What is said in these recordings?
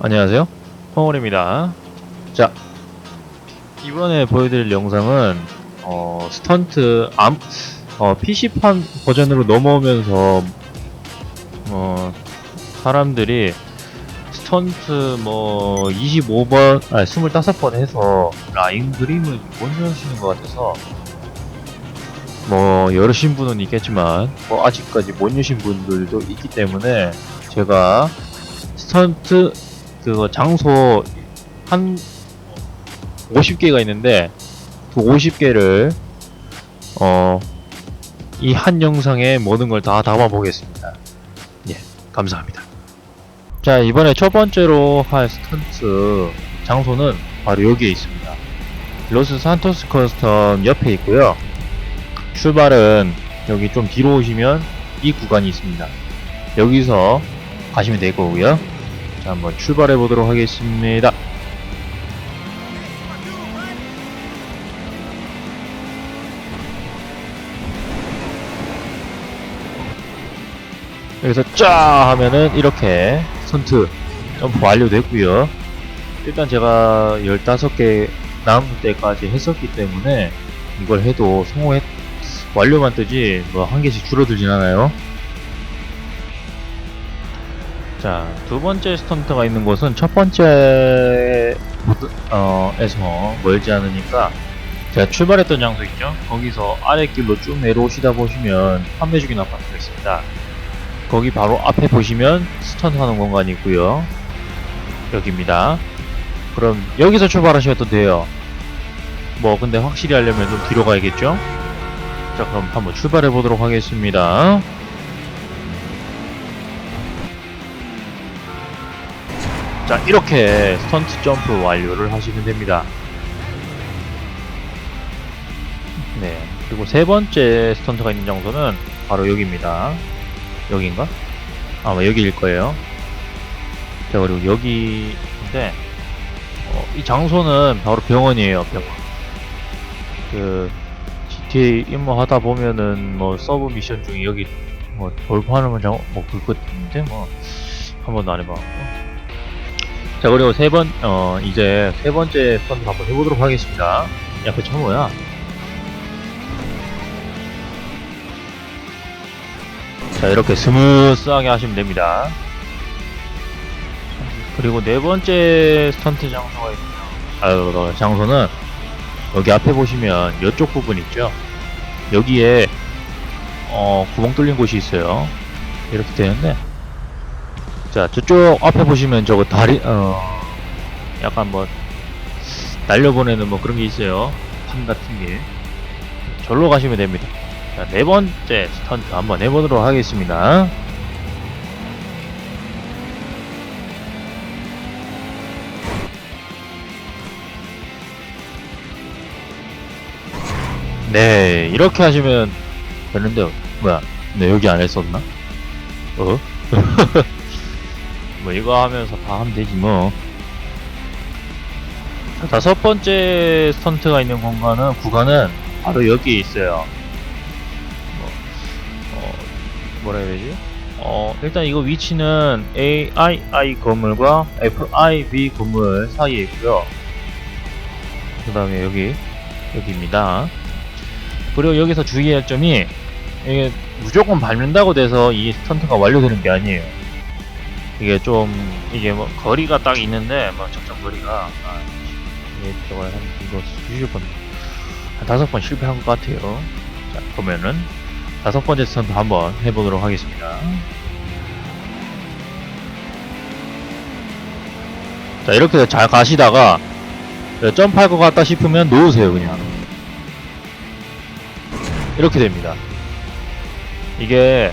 안녕하세요. 홍월입니다. 자, 이번에 보여드릴 영상은, 어, 스턴트, 암, 어, PC판 버전으로 넘어오면서, 어, 사람들이 스턴트 뭐, 25번, 아, 25번 해서 라인 그림을 못 넣으시는 것 같아서, 뭐, 여르신 분은 있겠지만, 뭐, 아직까지 못 여신 분들도 있기 때문에, 제가 스턴트 그거 장소 한 50개가 있는데 그 50개를 어 이 한 영상에 모든 걸 다 담아 보겠습니다. 예, 감사합니다. 자, 이번에 첫 번째로 할 스턴트 장소는 바로 여기에 있습니다. 로스 산토스 커스텀 옆에 있고요. 출발은 여기 좀 뒤로 오시면 이 구간이 있습니다. 여기서 가시면 될 거고요. 자, 한번 출발해 보도록 하겠습니다. 여기서 쫙 하면은 이렇게 선트 점프 완료됐고요. 일단 제가 15개 남은 때까지 했었기 때문에 이걸 해도 성공했 완료만 뜨지 뭐 한 개씩 줄어들진 않아요. 자, 두 번째 스턴트가 있는 곳은 첫 번째 어, 에서 멀지 않으니까 제가 출발했던 장소 있죠? 거기서 아랫길로 쭉 내려오시다 보시면 판매주긴 아파트가 있습니다. 거기 바로 앞에 보시면 스턴트 하는 공간이 있고요. 여기입니다. 그럼 여기서 출발하셔도 돼요. 뭐 근데 확실히 하려면 좀 뒤로 가야겠죠? 자 그럼 한번 출발해 보도록 하겠습니다. 자 이렇게 스턴트 점프 완료를 하시면 됩니다. 네 그리고 세 번째 스턴트가 있는 장소는 바로 여기입니다. 여기인가? 아마 여기일 거예요. 자 그리고 여기인데 어, 이 장소는 바로 병원이에요 병원. 그 GTA 임무하다 보면은 뭐 서브 미션 중에 여기 뭐 돌파하는 장, 뭐 그것 있는데 뭐 한 번도 안 해봐갖고 자 그리고 세 번, 어 이제 세 번째 스턴트 한번 해보도록 하겠습니다. 야, 그저 뭐야? 자 이렇게 스무스하게 하시면 됩니다. 그리고 네 번째 스턴트 장소가 있네요. 아유, 장소는 여기 앞에 보시면 이쪽 부분 있죠? 여기에 어 구멍 뚫린 곳이 있어요. 이렇게 되는데 자, 저쪽 앞에 보시면 저거 다리, 어, 약간 뭐, 날려보내는 뭐 그런 게 있어요. 판 같은 게. 절로 가시면 됩니다. 자, 네 번째 스턴트 한번 해보도록 하겠습니다. 네, 이렇게 하시면 되는데, 뭐야, 네, 여기 안 했었나? 어? 뭐 이거 하면서 다 하면 되지 뭐. 자, 다섯 번째 스턴트가 있는 공간은 구간은 바로 여기에 있어요. 뭐, 어, 뭐라 해야 되지? 어, 일단 이거 위치는 AII 건물과 FIB 건물 사이에 있고요. 그 다음에 여기, 여기입니다. 그리고 여기서 주의할 점이 이게 무조건 밟는다고 돼서 이 스턴트가 완료되는 게 아니에요. 이게 좀 이게 뭐 거리가 딱 있는데 뭐 적정 거리가 아, 이게 저거 한 이거 수십 번한 다섯 번 실패한 것 같아요. 자 보면은 다섯 번째 스턴트 한번 해보도록 하겠습니다. 자 이렇게 잘 가시다가 점프할 것 같다 싶으면 놓으세요 그냥 이렇게 됩니다. 이게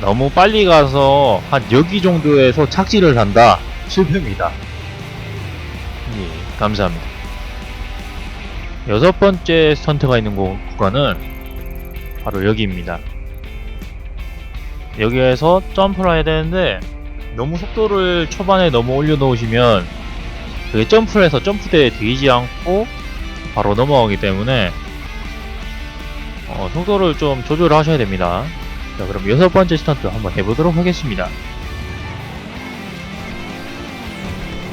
너무 빨리 가서 한 여기 정도에서 착지를 한다 실패입니다. 예, 감사합니다. 여섯 번째 스턴트가 있는 구- 구간은 바로 여기입니다. 여기에서 점프를 해야 되는데 너무 속도를 초반에 너무 올려놓으시면 그게 점프를 해서 점프대에 되지 않고 바로 넘어가기 때문에 어, 속도를 좀 조절을 하셔야 됩니다. 자, 그럼 여섯 번째 스턴트 한번 해보도록 하겠습니다.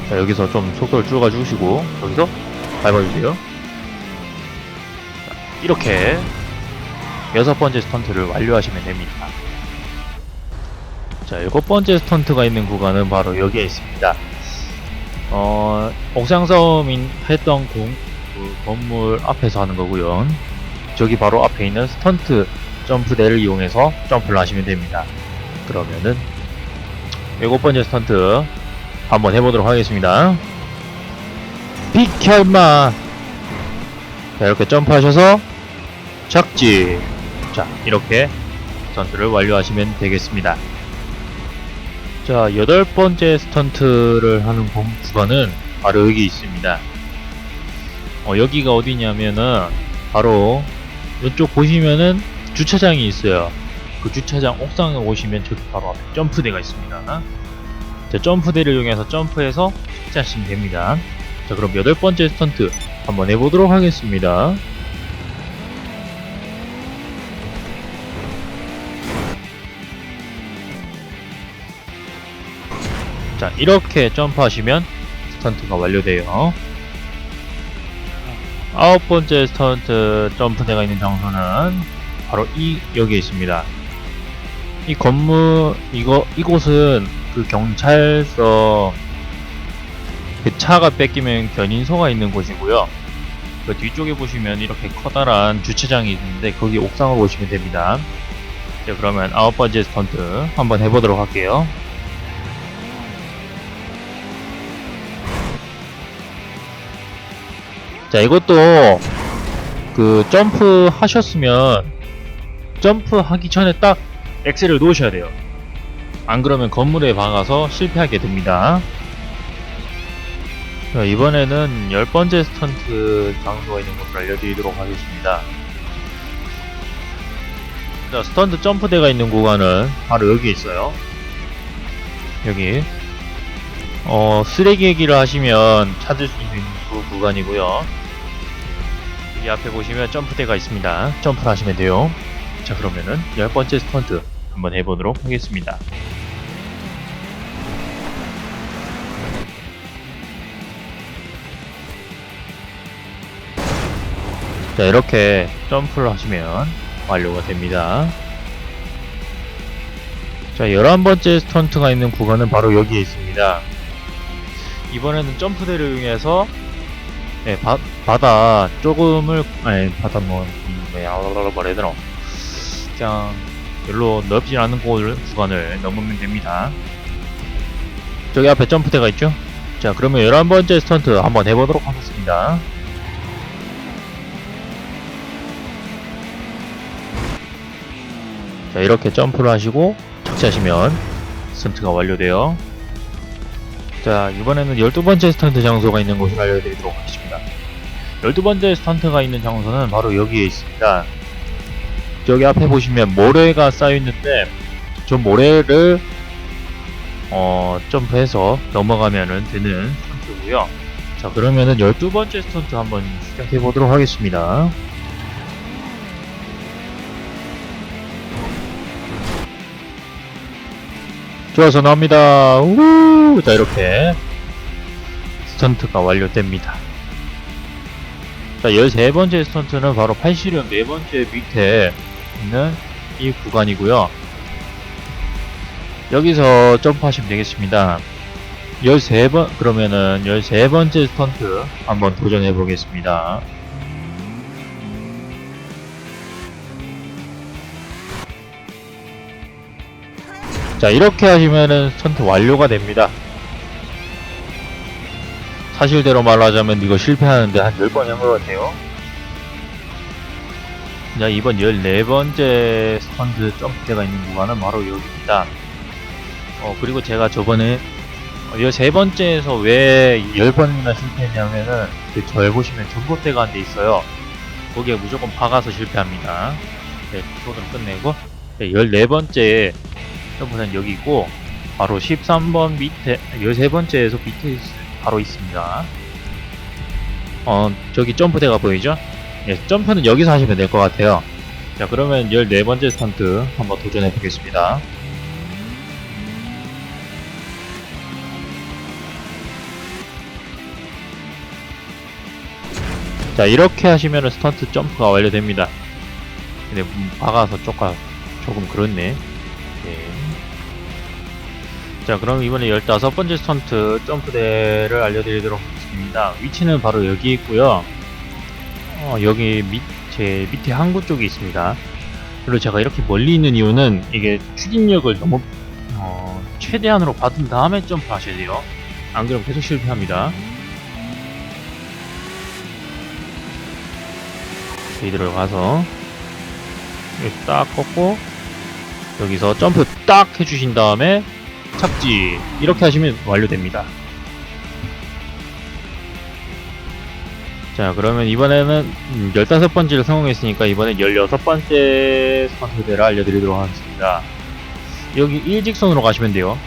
자, 여기서 좀 속도를 줄여 주시고, 여기서 밟아주세요. 자, 이렇게 여섯 번째 스턴트를 완료하시면 됩니다. 자, 일곱 번째 스턴트가 있는 구간은 바로 여기에 있습니다. 어, 옥상싸움인 했던 공, 그 건물 앞에서 하는 거고요. 저기 바로 앞에 있는 스턴트 점프대를 이용해서 점프를 하시면 됩니다. 그러면은 일곱 번째 스턴트 한번 해보도록 하겠습니다. 비켜 임마! 자, 이렇게 점프하셔서 착지! 자, 이렇게 스턴트를 완료하시면 되겠습니다. 자, 여덟 번째 스턴트를 하는 공 구간은 바로 여기 있습니다. 어, 여기가 어디냐면은 바로 이쪽 보시면은 주차장이 있어요. 그 주차장 옥상에 오시면 저기 바로 앞에 점프대가 있습니다. 자, 점프대를 이용해서 점프해서 착지하시면 됩니다. 자, 그럼 여덟 번째 스턴트 한번 해보도록 하겠습니다. 자, 이렇게 점프하시면 스턴트가 완료돼요. 아홉 번째 스턴트 점프대가 있는 장소는 바로 이 여기에 있습니다. 이 건물 이거 이곳은 그 경찰서 그 차가 뺏기면 견인소가 있는 곳이고요. 그 뒤쪽에 보시면 이렇게 커다란 주차장이 있는데 거기 옥상을 보시면 됩니다. 자 그러면 아홉 번째 스턴트 한번 해보도록 할게요. 자 이것도 그 점프 하셨으면 점프 하기 전에 딱 엑셀을 놓으셔야 돼요. 안 그러면 건물에 박아서 실패하게 됩니다. 자, 이번에는 열 번째 스턴트 장소가 있는 곳을 알려드리도록 하겠습니다. 자 스턴트 점프대가 있는 구간은 바로 여기 있어요. 여기. 어 쓰레기 얘기를 하시면 찾을 수 있는 그 구간이고요. 여기 앞에 보시면 점프대가 있습니다. 점프를 하시면 돼요. 자, 그러면은 열 번째 스턴트 한번 해보도록 하겠습니다. 자, 이렇게 점프를 하시면 완료가 됩니다. 자, 11번째 스턴트가 있는 구간은 바로 여기에 있습니다. 이번에는 점프대를 이용해서 네, 바, 바다 조금을 아니 바다 뭐 음, 뭐야 뭐라 해야 되나 그냥 별로 넓지 않은 곳을 구간을 넘으면 됩니다. 저기 앞에 점프대가 있죠? 자 그러면 11번째 스턴트 한번 해보도록 하겠습니다. 자 이렇게 점프를 하시고 착지하시면 스턴트가 완료돼요. 자 이번에는 12번째 스턴트 장소가 있는 곳을 알려드리도록 하겠습니다. 12번째 스턴트가 있는 장소는 바로 여기에 있습니다 저기 앞에 보시면 모래가 쌓여 있는데 저 모래를 어 점프해서 넘어가면은 되는 스턴트고요. 자 그러면은 12번째 스턴트 한번 시작해 보도록 하겠습니다. 좋아서 나옵니다. 우! 자 이렇게 스턴트가 완료됩니다. 자 13번째 스턴트는 바로 팔시령 4번째 밑에 있는 이 구간이고요. 여기서 점프하시면 되겠습니다. 13번 그러면은 13번째 스턴트 한번 도전해 보겠습니다. 자 이렇게 하시면은 스턴트 완료가 됩니다. 사실대로 말하자면 이거 실패하는데 한 10번 한것 같아요 자 이번 14번째 스턴트 점프대가 있는 구간은 바로 여기입니다. 어 그리고 제가 저번에 13번째에서 왜 10번이나 실패했냐면은 그 절 보시면 전봇대가 한 대 있어요. 거기에 무조건 박아서 실패합니다. 네 소드를 끝내고. 네, 14번째 점프는 여기 있고 바로 13번 밑에 13번째에서 밑에 있, 바로 있습니다. 어 저기 점프대가 보이죠? 예, 점프는 여기서 하시면 될 것 같아요. 자, 그러면 14번째 스턴트 한번 도전해 보겠습니다. 자, 이렇게 하시면 스턴트 점프가 완료됩니다. 근데 음, 박아서 조금, 조금 그렇네. 예. 자, 그럼 이번에 15번째 스턴트 점프대를 알려드리도록 하겠습니다. 위치는 바로 여기 있고요. 어, 여기 밑, 제 밑에 항구 쪽에 있습니다. 그리고 제가 이렇게 멀리 있는 이유는 이게 추진력을 너무 어, 최대한으로 받은 다음에 점프 하셔야 돼요. 안 그러면 계속 실패합니다. 이대로 가서 여기 딱 꺾고 여기서 점프 딱 해주신 다음에 착지. 이렇게 하시면 완료됩니다 자 그러면 이번에는 음, 15번째를 성공했으니까 이번엔 16번째 스턴트대를 알려드리도록 하겠습니다. 여기 일직선으로 가시면 돼요.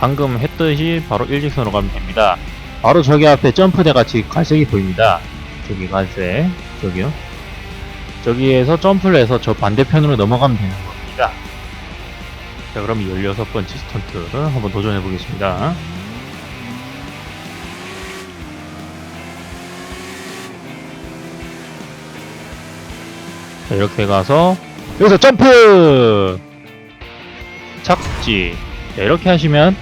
방금 했듯이 바로 일직선으로 가면 됩니다. 바로 저기 앞에 점프대 같이 갈색이 보입니다. 저기 갈색 저기요. 저기에서 점프를 해서 저 반대편으로 넘어가면 되는 겁니다. 자 그럼 16번째 스턴트를 한번 도전해 보겠습니다 자 이렇게 가서 여기서 점프! 착지. 자, 이렇게 하시면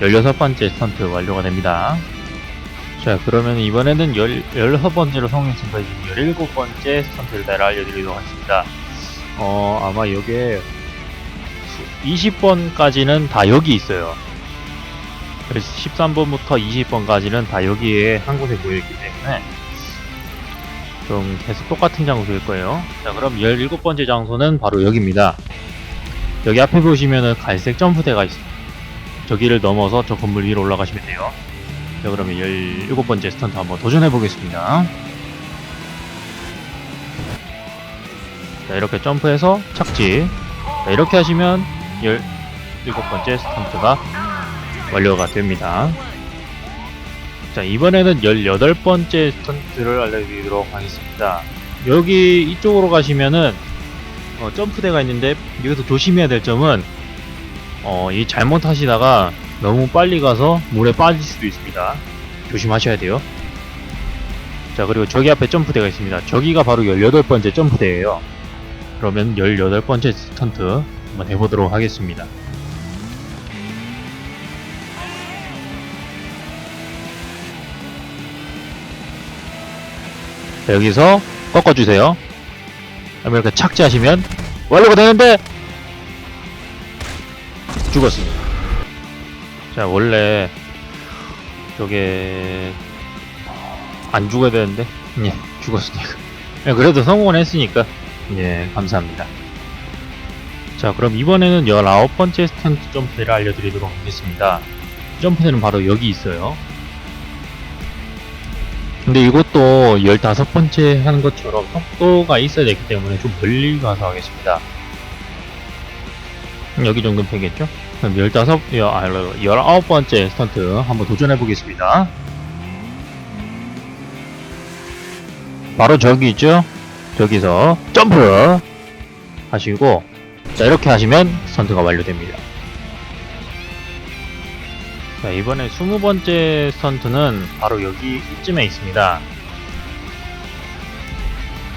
16번째 스턴트 완료가 됩니다. 자 그러면 이번에는 10, 16번째로 성공했으니까 이제 17번째 스턴트를 다 알려드리도록 하겠습니다. 어 아마 여기에 20번까지는 다 여기 있어요. 그래서 13번부터 20번까지는 다 여기에 한 곳에 모여있기 때문에 좀 계속 똑같은 장소일 거예요. 자 그럼 17번째 장소는 바로 여기입니다. 여기 앞에 보시면은 갈색 점프대가 있습니다 저기를 넘어서 저 건물 위로 올라가시면 돼요. 자 그러면 17번째 스턴트 한번 도전해 보겠습니다. 자 이렇게 점프해서 착지. 자 이렇게 하시면 17번째 스턴트가 완료가 됩니다 자 이번에는 18번째 스턴트를 알려드리도록 하겠습니다 여기 이쪽으로 가시면은 어, 점프대가 있는데 여기서 조심해야 될 점은 어, 이 잘못하시다가 너무 빨리 가서 물에 빠질 수도 있습니다. 조심하셔야 돼요. 자, 그리고 저기 앞에 점프대가 있습니다. 저기가 바로 18번째 점프대예요. 그러면 18번째 스턴트 한번 해보도록 하겠습니다. 자, 여기서 꺾어주세요. 그러면 이렇게 착지하시면 완료가 되는데 죽었습니다. 자 원래 저게 안 죽어야 되는데 예 죽었으니까 예, 그래도 성공을 했으니까 예 감사합니다. 자 그럼 이번에는 19번째 스턴트 점프대를 알려드리도록 하겠습니다. 점프대는 바로 여기 있어요. 근데 이것도 15번째 하는 것처럼 속도가 있어야 되기 때문에 좀 멀리 가서 하겠습니다. 여기 정도면 되겠죠? 그럼 15, 여, 아, 19번째 스턴트 한번 도전해 보겠습니다. 바로 저기 있죠? 저기서 점프 하시고 자 이렇게 하시면 스턴트가 완료됩니다. 자 이번에 20번째 스턴트는 바로 여기 이쯤에 있습니다.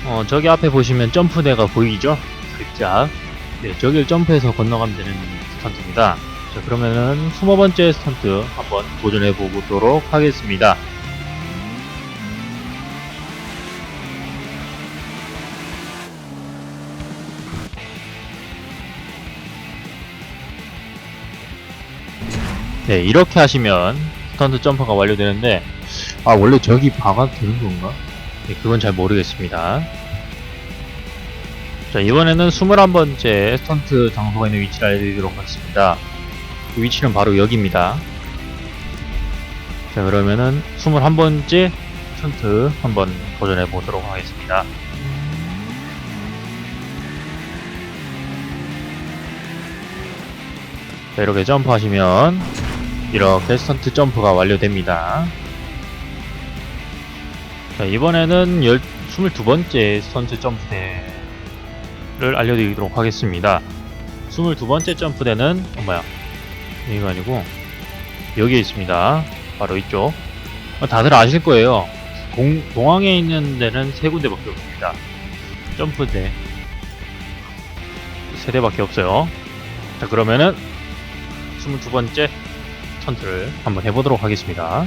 어 저기 앞에 보시면 점프대가 보이죠? 살짝 네 저길 점프해서 건너가면 되는 스턴트입니다. 자 그러면은 20번째 스턴트 한번 도전해 보도록 하겠습니다. 네 이렇게 하시면 스턴트 점퍼가 완료되는데 아 원래 저기 박아도 되는 건가? 네 그건 잘 모르겠습니다. 자 이번에는 21번째 스턴트 장소가 있는 위치를 알려드리도록 하겠습니다. 그 위치는 바로 여기입니다. 자 그러면은 21번째 스턴트 한번 도전해 보도록 하겠습니다. 자 이렇게 점프하시면 이렇게 스턴트 점프가 완료됩니다. 자 이번에는 22번째 스턴트 점프대를 알려드리도록 하겠습니다. 22번째 점프대는 어 뭐야 이거 아니고 여기에 있습니다. 바로 이쪽 어, 다들 아실 거예요. 동, 동항에 있는 데는 세 군데밖에 없습니다. 점프대 세 대밖에 없어요. 자 그러면은 22번째 스턴트를 한번 해보도록 하겠습니다.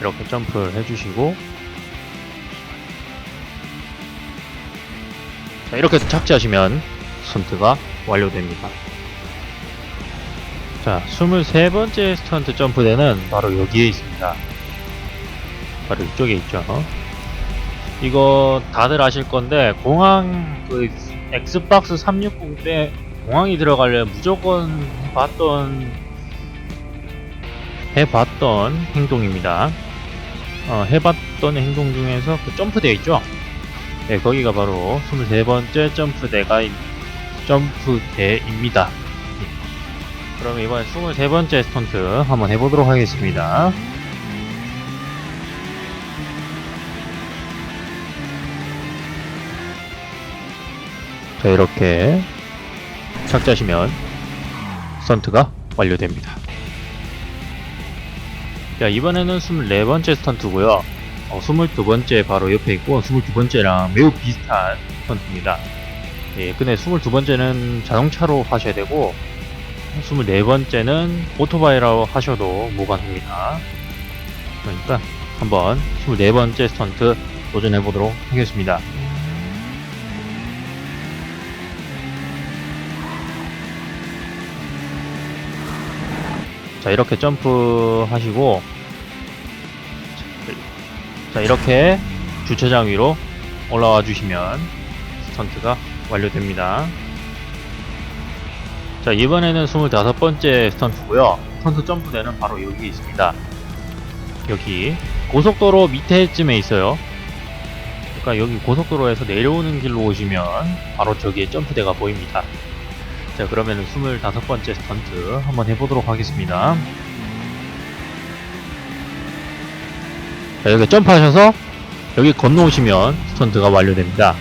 이렇게 점프를 해주시고 자 이렇게 착지하시면 스턴트가 완료됩니다. 자 23번째 스턴트 점프대는 바로 여기에 있습니다. 바로 이쪽에 있죠. 이거 다들 아실 건데 공항 그 엑스박스 360때 공항이 들어가려면 무조건 해봤던 해봤던 행동입니다. 어, 해봤던 행동 중에서 그 점프대 있죠? 네, 거기가 바로 23번째 점프대가 있- 점프대입니다. 그럼 이번 23번째 스턴트 한번 해보도록 하겠습니다. 자, 이렇게 착지하시면 스턴트가 완료됩니다. 자, 이번에는 24번째 스턴트고요. 어, 22번째 바로 옆에 있고 22번째랑 매우 비슷한 스턴트입니다. 예, 근데 22번째는 자동차로 하셔야 되고 24번째는 오토바이라고 하셔도 무관합니다. 그러니까 한번 24번째 스턴트 도전해 보도록 하겠습니다. 자 이렇게 점프 하시고 자 이렇게 주차장 위로 올라와 주시면 스턴트가 완료됩니다. 자 이번에는 25번째 스턴트고요. 스턴트 점프대는 바로 여기 있습니다. 여기 고속도로 밑에쯤에 있어요. 그러니까 여기 고속도로에서 내려오는 길로 오시면 바로 저기에 점프대가 보입니다 자 그러면 25번째 스턴트 한번 해보도록 하겠습니다. 자 여기 점프하셔서 여기 건너오시면 스턴트가 완료됩니다